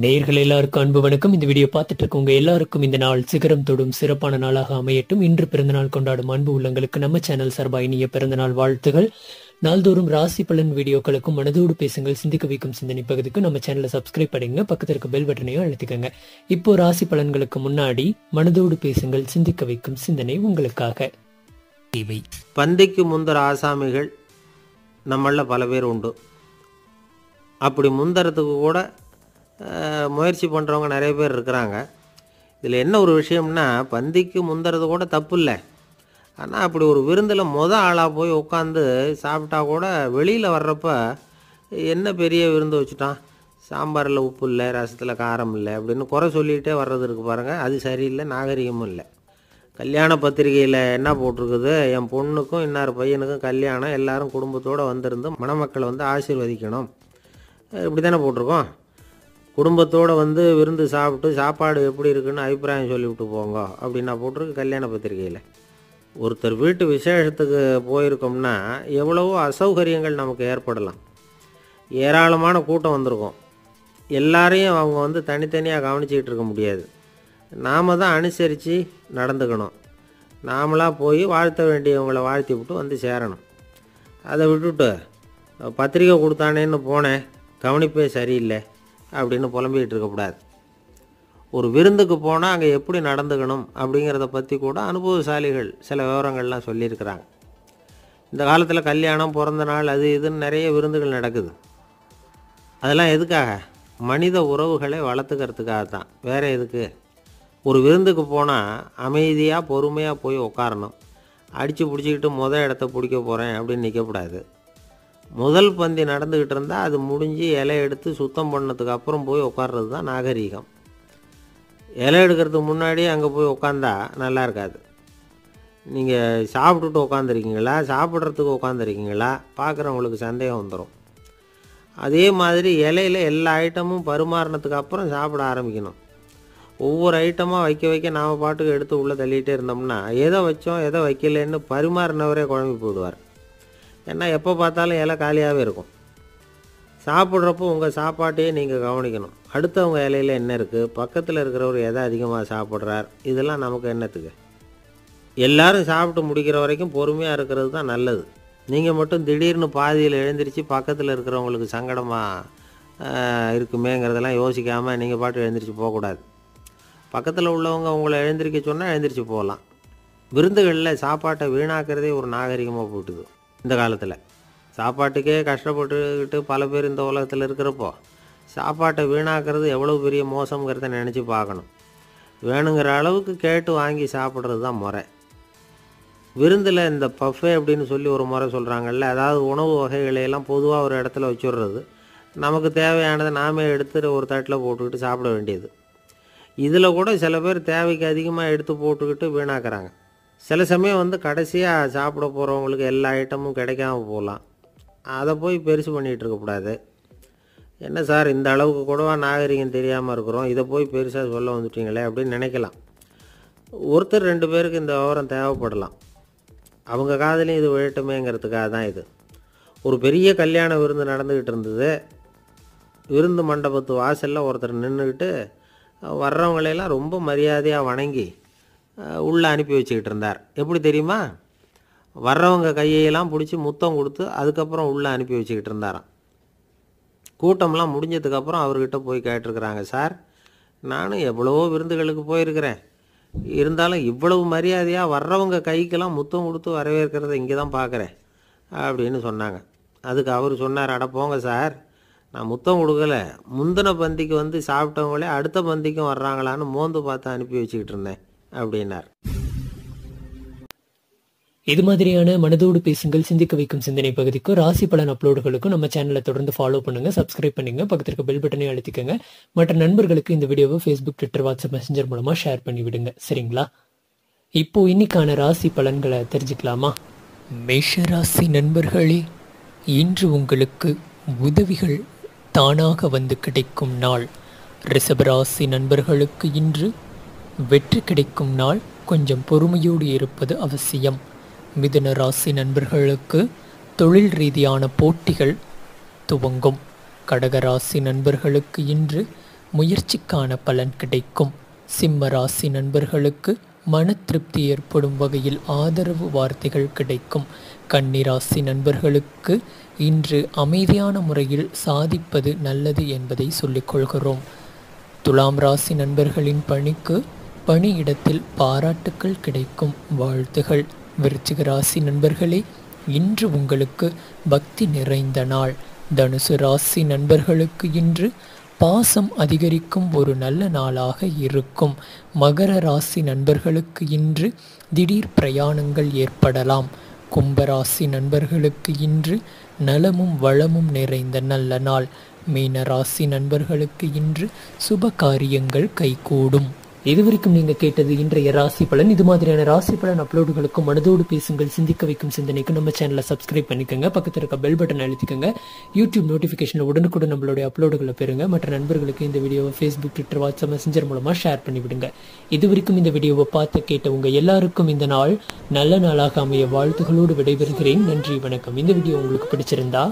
நேர்கள் எல்லாருக்கும் அன்பு வணக்கம். இந்த வீடியோ பார்த்துட்டு இருக்கவங்க எல்லாருக்கும் இந்த நாள் சிகரம் தொடும் சிறப்பான நாளாக அமையட்டும். இன்று பிறந்தநாள் கொண்டாடும் அன்பு உள்ளங்களுக்கு நம்ம சேனல் சார்பாக இனிய பிறந்தநாள் வாழ்த்துகள். நாள்தோறும் ராசி பலன் வீடியோக்களுக்கும் மனதோடு பேசுங்கள். சிந்திக்க வைக்கும் சிந்தனை பகுதிக்கு நம்ம சேனலை சப்ஸ்கிரைப் பண்ணுங்க பக்கத்தில் இருக்க பெல் பட்டனையும் அழுத்திக்கங்க. இப்போ ராசி பலன்களுக்கு முன்னாடி மனதோடு பேசுங்கள். சிந்திக்க வைக்கும் சிந்தனை உங்களுக்காக. இவை பந்தைக்கு முந்தர ஆசாமிகள் நம்மளில் பல பேர் உண்டு. அப்படி முந்தரத்துக்கு கூட முயற்சி பண்ணுறவங்க நிறைய பேர் இருக்கிறாங்க. இதில் என்ன ஒரு விஷயம்னா பந்திக்கு முந்துறது கூட தப்பு இல்லை ஆனால் அப்படி ஒரு விருந்தில் மொதல் ஆளாக போய் உட்காந்து சாப்பிட்டா கூட வெளியில் வர்றப்ப என்ன பெரிய விருந்து வச்சுட்டான்? சாம்பாரில் உப்பு இல்லை ரசத்தில் காரம் இல்லை அப்படின்னு குறை சொல்லிகிட்டே வர்றது இருக்குது பாருங்கள் அது சரியில்லை நாகரிகமும் இல்லை. கல்யாண பத்திரிகையில் என்ன போட்டிருக்குது? என் பொண்ணுக்கும் இன்னார் பையனுக்கும் கல்யாணம் எல்லாரும் குடும்பத்தோடு வந்திருந்து மணமக்களை வந்து ஆசீர்வதிக்கணும். இப்படி தானே போட்டிருக்கோம்? குடும்பத்தோடு வந்து விருந்து சாப்பிட்டு சாப்பாடு எப்படி இருக்குன்னு அபிப்பிராயம் சொல்லிவிட்டு போங்க அப்படின்னா போட்டிருக்கு கல்யாண பத்திரிகையில். ஒருத்தர் வீட்டு விசேஷத்துக்கு போயிருக்கோம்னா எவ்வளவோ அசௌகரியங்கள் நமக்கு ஏற்படலாம். ஏராளமான கூட்டம் வந்திருக்கும். எல்லாரையும் அவங்க வந்து தனித்தனியாக கவனிச்சிக்கிட்டு இருக்க முடியாது. நாம் தான் அனுசரித்து நடந்துக்கணும். நாமளாக போய் வாழ்த்த வேண்டியவங்களை வாழ்த்தி விட்டு வந்து சேரணும். அதை விட்டுட்டு பத்திரிக்கை கொடுத்தானேன்னு போனேன். கவனிப்பே சரியில்லை. அப்படின்னு புலம்பிக்கிட்டு இருக்கக்கூடாது. ஒரு விருந்துக்கு போனால் அங்கே எப்படி நடந்துக்கணும் அப்படிங்கிறத பற்றி கூட அனுபவசாலிகள் சில விவரங்கள்லாம் சொல்லியிருக்கிறாங்க. இந்த காலத்தில் கல்யாணம் பிறந்த நாள் அது இதுன்னு நிறைய விருந்துகள் நடக்குது. அதெல்லாம் எதுக்காக? மனித உறவுகளை வளர்த்துக்கிறதுக்காக தான். வேறு எதுக்கு? ஒரு விருந்துக்கு போனால் அமைதியாக பொறுமையாக போய் உட்காரணும் அடித்து பிடிச்சிக்கிட்டு மொதல் இடத்த பிடிக்க போகிறேன் அப்படின்னு நிற்கக்கூடாது முதல் பந்தி நடந்துக்கிட்டு இருந்தால் அது முடிஞ்சு இலை எடுத்து சுத்தம் பண்ணதுக்கு அப்புறம் போய் உட்கார்றது தான் நாகரீகம். இலை எடுக்கிறதுக்கு முன்னாடி அங்கே போய் உட்காந்தா நல்லா இருக்காது. நீங்கள் சாப்பிட்டுட்டு உட்காந்துருக்கீங்களா சாப்பிட்றதுக்கு உட்காந்துருக்கீங்களா பார்க்குறவங்களுக்கு சந்தேகம் வந்துடும் அதே மாதிரி இலையில எல்லா ஐட்டமும் பரிமாறினதுக்கு அப்புறம் சாப்பிட ஆரம்பிக்கணும். ஒவ்வொரு ஐட்டமாக வைக்க வைக்க நாம் பாட்டுக்கு எடுத்து உள்ளே தள்ளிகிட்டே இருந்தோம்னா எதை வச்சோம் எதை வைக்கலன்னு பரிமாறினவரே குழம்பி போயிடுவார். ஏன்னா எப்போ பார்த்தாலும் இலை காலியாகவே இருக்கும். சாப்பிட்றப்போ உங்கள் சாப்பாட்டையே நீங்கள் கவனிக்கணும். அடுத்தவங்க இலையில என்ன இருக்குது பக்கத்தில் இருக்கிறவர் எதை அதிகமாக சாப்பிட்றார்? இதெல்லாம் நமக்கு என்னத்துக்கு? எல்லாரும் சாப்பிட்டு முடிக்கிற வரைக்கும் பொறுமையாக இருக்கிறது தான் நல்லது. நீங்கள் மட்டும் திடீர்னு பாதியில் எழுந்திரிச்சு பக்கத்தில் இருக்கிறவங்களுக்கு சங்கடமாக இருக்குமேங்கிறதெல்லாம் யோசிக்காமல் நீங்கள் பாட்டு எழுந்திரிச்சு போகக்கூடாது. பக்கத்தில் உள்ளவங்க உங்களை எழுந்திரிக்க சொன்னால் எழுந்திரிச்சு போகலாம். விருந்துகளில் சாப்பாட்டை வீணாக்கிறதே ஒரு நாகரிகமாக போட்டுது. இந்த காலத்தில். சாப்பாட்டுக்கே கஷ்டப்பட்டுக்கிட்டு பல பேர் இந்த உலகத்தில் இருக்கிறப்போ சாப்பாட்டை வீணாக்கிறது எவ்வளோ பெரிய மோசங்கிறத நினச்சி பார்க்கணும். வேணுங்கிற அளவுக்கு கேட்டு வாங்கி சாப்பிட்றது தான் முறை. விருந்தில் இந்த பஃபே அப்படின்னு சொல்லி ஒரு முறை சொல்கிறாங்கல்ல அதாவது உணவு வகைகளையெல்லாம் பொதுவாக ஒரு இடத்துல வச்சுடுறது. நமக்கு தேவையானதை நாமே எடுத்து ஒரு தட்டில் போட்டுக்கிட்டு சாப்பிட வேண்டியது. இதில் கூட சில பேர் தேவைக்கு அதிகமாக எடுத்து போட்டுக்கிட்டு வீணாக்குறாங்க. சில சமயம் வந்து கடைசியாக சாப்பிட போகிறவங்களுக்கு எல்லா ஐட்டமும் கிடைக்காம போகலாம் அதை போய் பெருசு பண்ணிகிட்டு இருக்கக்கூடாது என்ன சார் இந்த அளவுக்கு கூடவா நாகரிகம் தெரியாமல் இருக்கிறோம். இதை போய் பெருசாக சொல்ல வந்துட்டீங்களே அப்படின்னு நினைக்கலாம். ஒருத்தர் ரெண்டு பேருக்கு இந்த விவரம் தேவைப்படலாம். அவங்க காதலையும் இது விழட்டுமேங்கிறதுக்காக தான் இது. ஒரு பெரிய கல்யாண விருந்து நடந்துக்கிட்டு இருந்தது. விருந்து மண்டபத்து வாசலில் ஒருத்தர் நின்றுக்கிட்டு வர்றவங்களையெல்லாம் ரொம்ப மரியாதையாக வணங்கி உள்ளே அனுப்பி வச்சுக்கிட்டு இருந்தார் எப்படி தெரியுமா? வர்றவங்க கையெல்லாம் பிடிச்சி முத்தம் கொடுத்து அதுக்கப்புறம் உள்ளே அனுப்பி வச்சுக்கிட்டு இருந்தாராம் கூட்டம்லாம் முடிஞ்சதுக்கப்புறம் அவர்கிட்ட போய் கேட்டிருக்கிறாங்க சார் நானும் எவ்வளவோ விருந்துகளுக்கு போயிருக்கிறேன். இருந்தாலும் இவ்வளவு மரியாதையாக வர்றவங்க கைக்கெல்லாம் முத்தம் கொடுத்து வரவேற்கிறத இங்கே தான் பார்க்குறேன் அப்படின்னு சொன்னாங்க. அதுக்கு அவர் சொன்னார் அட போங்க சார் நான் முத்தம் கொடுக்கல. முந்தின பந்திக்கு வந்து சாப்பிட்டவங்களே அடுத்த பந்திக்கும் வர்றாங்களான்னு மோந்து பார்த்து அனுப்பி வச்சுக்கிட்டு இருந்தேன் அப்படின்னார். இது மாதிரியான மனதோடு பேசுங்கள் சிந்திக்க வைக்கும் சிந்தனை பகுதிக்கும் ராசி பலன் அப்லோடுகளுக்கும் நம்ம சேனலை தொடர்ந்து ஃபாலோ பண்ணுங்க சப்ஸ்கிரைப் பண்ணுங்க பக்கத்துல இருக்க பெல் பட்டனை அழுத்திக்கங்க. மற்ற நண்பர்களுக்கு இந்த வீடியோவை ஃபேஸ்புக் ட்விட்டர் வாட்ஸ்அப் மெசஞ்சர் மூலமா ஷேர் பண்ணி விடுங்க. சரிங்களா? இப்போ இன்னைக்கான ராசி பலன்களை தெரிஞ்சுக்கலாமா? மேஷ ராசி நண்பர்களே இன்று உங்களுக்கு உதவிகள் தானாக வந்து கிடைக்கும் நாள். ரிஷபராசி நண்பர்களுக்கு இன்று வெற்றி கிடைக்கும் நாள் கொஞ்சம் பொறுமையோடு இருப்பது அவசியம். மிதுன ராசி நண்பர்களுக்கு தொழில் ரீதியான போட்டிகள் துவங்கும். கடகராசி நண்பர்களுக்கு இன்று முயற்சிக்கான பலன் கிடைக்கும். சிம்ம ராசி நண்பர்களுக்கு மன திருப்தி ஏற்படும் வகையில் ஆதரவு வார்த்தைகள் கிடைக்கும். கன்னிராசி நண்பர்களுக்கு இன்று அமைதியான முறையில் சாதிப்பது நல்லது என்பதை சொல்லிக் கொள்கிறோம். துலாம் ராசி நண்பர்களின் பணிக்கு பணியிடத்தில் பாராட்டுக்கள் கிடைக்கும். வாழ்த்துகள். விருச்சிக ராசி நண்பர்களே இன்று உங்களுக்கு பக்தி நிறைந்த நாள். தனுசு ராசி நண்பர்களுக்கு இன்று பாசம் அதிகரிக்கும் ஒரு நல்ல நாளாக இருக்கும். மகர ராசி நண்பர்களுக்கு இன்று திடீர் பிரயாணங்கள் ஏற்படலாம். கும்பராசி நண்பர்களுக்கு இன்று நலமும் வளமும் நிறைந்த நல்ல நாள். மீன ராசி நண்பர்களுக்கு இன்று சுப காரியங்கள் கைகூடும். இதுவரைக்கும் நீங்க கேட்டது இன்றைய ராசி பலன். இது மாதிரியான ராசி பலன் அப்லோடுகளுக்கும் மனதோடு பேசுங்கள் சிந்திக்க வைக்கும் சிந்தனைக்கு நம்ம சேனலை சப்ஸ்கிரைப் பண்ணிக்கோங்க. பக்கத்தில் இருக்க பெல் பட்டன் அழுத்திக்கோங்க. யூடியூப் நோட்டிஃபிகேஷனில் உடனுக்குடன் நம்மளுடைய அப்லோடுகளை பெறுங்க. மற்ற நண்பர்களுக்கு இந்த வீடியோவை ஃபேஸ்புக் ட்விட்டர் வாட்ஸ்அப் மெசஞ்சர் மூலமா ஷேர் பண்ணிவிடுங்க. இதுவரைக்கும் இந்த வீடியோவை பார்த்து கேட்ட உங்கள் எல்லாருக்கும் இந்த நாள் நல்ல நாளாக அமைய வாழ்த்துகளோடு விடைபெறுகிறேன். நன்றி வணக்கம். இந்த வீடியோ உங்களுக்கு பிடிச்சிருந்தா